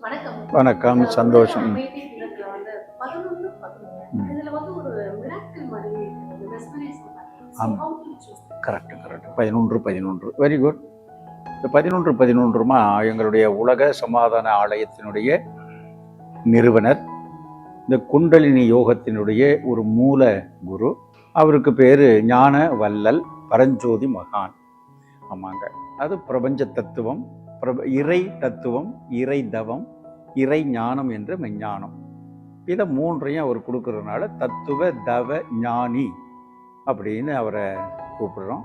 வணக்கம். வணக்கம் சந்தோஷம். அமைதி தினத்துல வந்து பதினொன்று பதினொன்று இதுல வந்து ஒரு மிராக்கிள் மாதிரி ஒரு mesmerism மாதிரி. So ஆமா. how do you choose? Correct correct பதினொன்று பதினொன்று. வெரி குட் இந்த பதினொன்று பதினொன்றுமா எங்களுடைய உலக சமாதான ஆலயத்தினுடைய நிறுவனர் இந்த குண்டலினி யோகத்தினுடைய ஒரு மூல குரு. அவருக்கு பேர் ஞான வல்லல் பரஞ்சோதி மகான். ஆமாங்க. அது பிரபஞ்ச தத்துவம். பிரப இறை தத்துவம் இறை தவம் இறை ஞானம் என்ற மெஞ்ஞானம். இதை மூன்றையும் அவர் கொடுக்கறதுனால தத்துவ தவ ஞானி அப்படின்னு அவரை கூப்பிடுறோம்.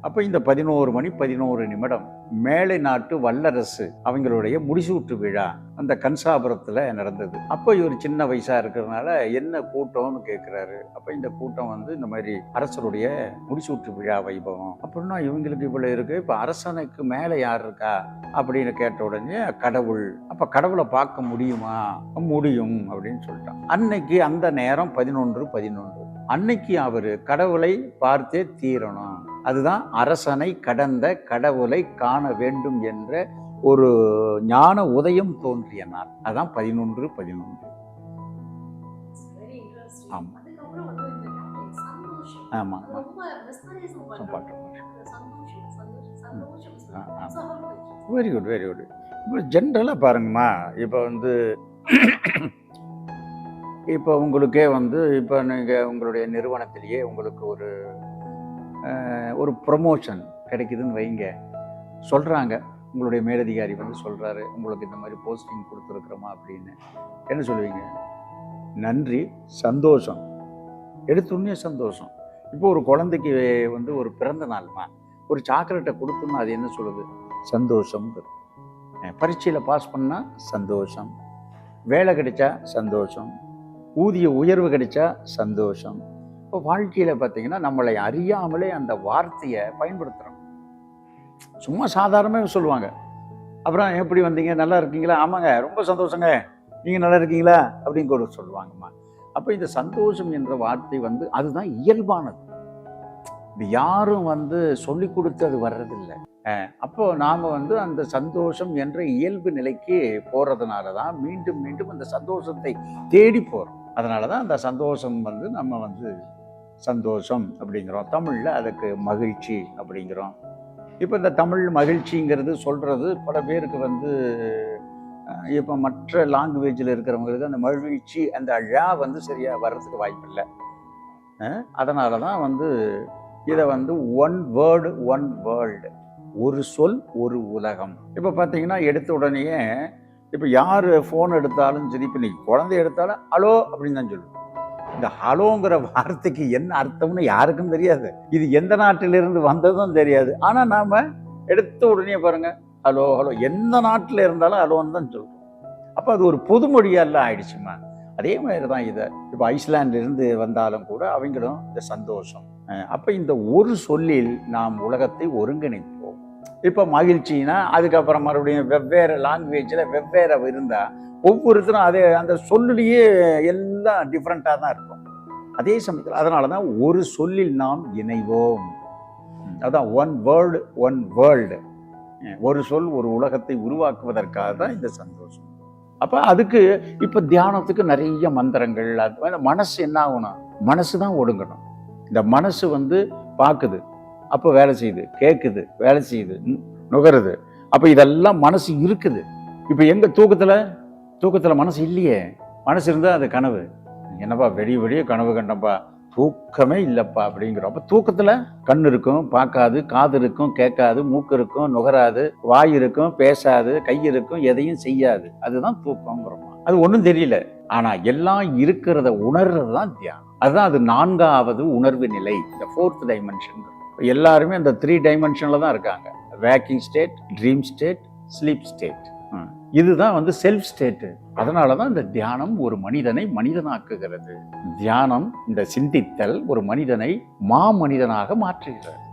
அப்போ இந்த பதினோரு மணி பதினோரு நிமிடம் மேலை நாட்டு வல்லரசு அவங்களுடைய முடிசூட்டு விழா அந்த கன்சாபுரத்தில் நடந்தது. அப்போ இவர் சின்ன வயசாக இருக்கிறதுனால என்ன கூட்டம்னு கேட்குறாரு அப்போ இந்த கூட்டம் வந்து இந்த மாதிரி அரசருடைய முடிசூட்டு விழா வைபவம். அப்படின்னா இவங்களுக்கு இவ்வளோ இருக்குது இப்போ அரசனுக்கு மேலே யார் இருக்கா? அப்படின்னு கேட்ட உடனே கடவுள். அப்போ கடவுளை பார்க்க முடியுமா? முடியும் அப்படின்னு சொல்லிட்டான். அன்னைக்கு அந்த நேரம் பதினொன்று பதினொன்று. அன்னைக்கு அவர் கடவுளை பார்த்தே தீரணும் அதுதான் அரசனை கடந்த கடவுளை காண வேண்டும் என்ற ஒரு ஞான உதயம் தோன்றிய நாள் அதான் பதினொன்று பதினொன்று. ஆமாம் அது ரொம்ப mesmerism பண்றாங்க. பாட்டு அந்த சந்தோஷம், சந்தோஷம், சந்தோஷம் ஆ, சொல்றாங்க. ஆ. So how do you choose? Very good very good இப்போ ஜென்ரலாக பாருங்கம்மா இப்போ வந்து இப்போ உங்களுக்கே வந்து இப்போ நீங்கள் உங்களுடைய நிறுவனத்திலேயே உங்களுக்கு ஒரு ஒரு ப்ரொமோஷன் கிடைக்குதுன்னு வைங்க. சொல்கிறாங்க உங்களுடைய மேலதிகாரி வந்து சொல்கிறாரு உங்களுக்கு இந்த மாதிரி போஸ்டிங் கொடுத்துருக்குறோமா அப்படின்னு. என்ன சொல்லுவீங்க? நன்றி சந்தோஷம். எடுத்துடனே சந்தோஷம். இப்போ ஒரு குழந்தைக்கு வந்து ஒரு பிறந்த நாள்மா ஒரு சாக்லேட்டை கொடுத்தோம்னா அது என்ன சொல்லுது? சந்தோஷம் பரீட்சையில் பாஸ் பண்ணால் சந்தோஷம். வேலை கிடைச்சா சந்தோஷம். ஊதிய உயர்வு கிடைச்சா சந்தோஷம். இப்போ வாழ்க்கையில் பார்த்தீங்கன்னா நம்மளை அறியாமலே அந்த வார்த்தையை பயன்படுத்துகிறோம் சும்மா சாதாரணமாக சொல்லுவாங்க. அப்புறம் எப்படி வந்தீங்க? நல்லா இருக்கீங்களா? ஆமாங்க ரொம்ப சந்தோஷங்க. நீங்கள் நல்லா இருக்கீங்களா? அப்படின்னு கூட சொல்லுவாங்கம்மா. அப்போ இந்த சந்தோஷம் என்ற வார்த்தை வந்து அதுதான் இயல்பானது. இது யாரும் வந்து சொல்லி கொடுத்து அது வர்றதில்லை. அப்போ நாம் வந்து அந்த சந்தோஷம் என்ற இயல்பு நிலைக்கு போகிறதுனால தான் மீண்டும் மீண்டும் அந்த சந்தோஷத்தை தேடி போகிறோம் அதனால தான் அந்த சந்தோஷம் வந்து நம்ம வந்து சந்தோஷம் அப்படிங்கிறோம். தமிழில் அதுக்கு மகிழ்ச்சி அப்படிங்கிறோம். இப்போ இந்த தமிழ் மகிழ்ச்சிங்கிறது சொல்கிறது பல பேருக்கு வந்து இப்போ மற்ற லாங்குவேஜில் இருக்கிறவங்களுக்கு அந்த மகிழ்ச்சி அந்த அழா வந்து சரியாக வர்றதுக்கு வாய்ப்பில்லை. அதனால தான் வந்து இதை வந்து ஒன் வேர்டு ஒன் வேர்ல்டு ஒரு சொல் ஒரு உலகம். இப்போ பார்த்தீங்கன்னா எடுத்த உடனேயே இப்போ யார் ஃபோன் எடுத்தாலும் சரி இப்போ நீ குழந்தை எடுத்தாலும் ஹலோ அப்படின்னு தான் சொல்லுவோம் இந்த ஹலோங்கிற வார்த்தைக்கு என்ன அர்த்தம்னு யாருக்கும் தெரியாது. இது எந்த நாட்டிலிருந்து வந்ததும் தெரியாது. ஆனால் நாம் எடுத்த உடனே பாருங்கள் ஹலோ ஹலோ எந்த நாட்டில் இருந்தாலும் ஹலோன்னு தான் சொல்கிறோம் அப்போ அது ஒரு பொதுமொழியெல்லாம் ஆயிடுச்சுமா? அதே மாதிரி தான் இதை. இப்போ ஐஸ்லாண்டிலிருந்து வந்தாலும் கூட அவங்களும் இந்த சந்தோஷம். அப்போ இந்த ஒரு சொல்லில் நாம் உலகத்தை ஒருங்கிணைப்போம் இப்போ மகிழ்ச்சினா அதுக்கப்புறம் மறுபடியும் வெவ்வேறு லாங்குவேஜில் வெவ்வேறு இருந்தால் ஒவ்வொருத்தரும் அதே அந்த சொல்லுலேயே எல்லாம் டிஃப்ரெண்ட்டாக தான் இருக்கும். அதே சமயத்தில் அதனால தான் ஒரு சொல்லில் நாம் இணைவோம். அதான் ஒன் வேர்ல்டு ஒன் வேர்ல்டு ஒரு சொல் ஒரு உலகத்தை உருவாக்குவதற்காக தான் இந்த சந்தோஷம். அப்போ அதுக்கு இப்போ தியானத்துக்கு நிறைய மந்திரங்கள் அது மனசு என்ன ஆகணும் மனசு தான் ஒடுங்கணும். இந்த மனசு வந்து பார்க்குது அப்போ வேலை செய்யுது கேட்குது வேலை செய்யுது நுகருது. அப்போ இதெல்லாம் மனசு இருக்குது. இப்போ எங்கள் தூக்கத்தில்? தூக்கத்தில் மனசு இல்லையே. மனசு இருந்தால் அது கனவு. என்னப்பா வெடிய வெடிய கனவு கண்டப்பா தூக்கமே இல்லைப்பா அப்படிங்கிறோம். அப்போ தூக்கத்தில் கண் இருக்கும் பார்க்காது காது இருக்கும் கேட்காது மூக்கு இருக்கும் நுகராது வாய் இருக்கும் பேசாது கை இருக்கும் எதையும் செய்யாது. அதுதான் தூக்கங்கிறோம் அது ஒன்றும் தெரியல. ஆனால் எல்லாம் இருக்கிறத உணர்றது தான் தியானம். அதுதான் அது நான்காவது உணர்வு நிலை இந்த ஃபோர்த் டைமென்ஷன் எல்லாருமே அந்த த்ரீ டைமென்ஷனில் தான் இருக்காங்க. Waking state dream state sleep state இதுதான் வந்து செல்ஃப் ஸ்டேட்டு அதனால தான் இந்த தியானம் ஒரு மனிதனை மனிதனாக்குகிறது. தியானம் இந்த சிந்தித்தல் ஒரு மனிதனை மா மனிதனாக மாற்றுகிறது.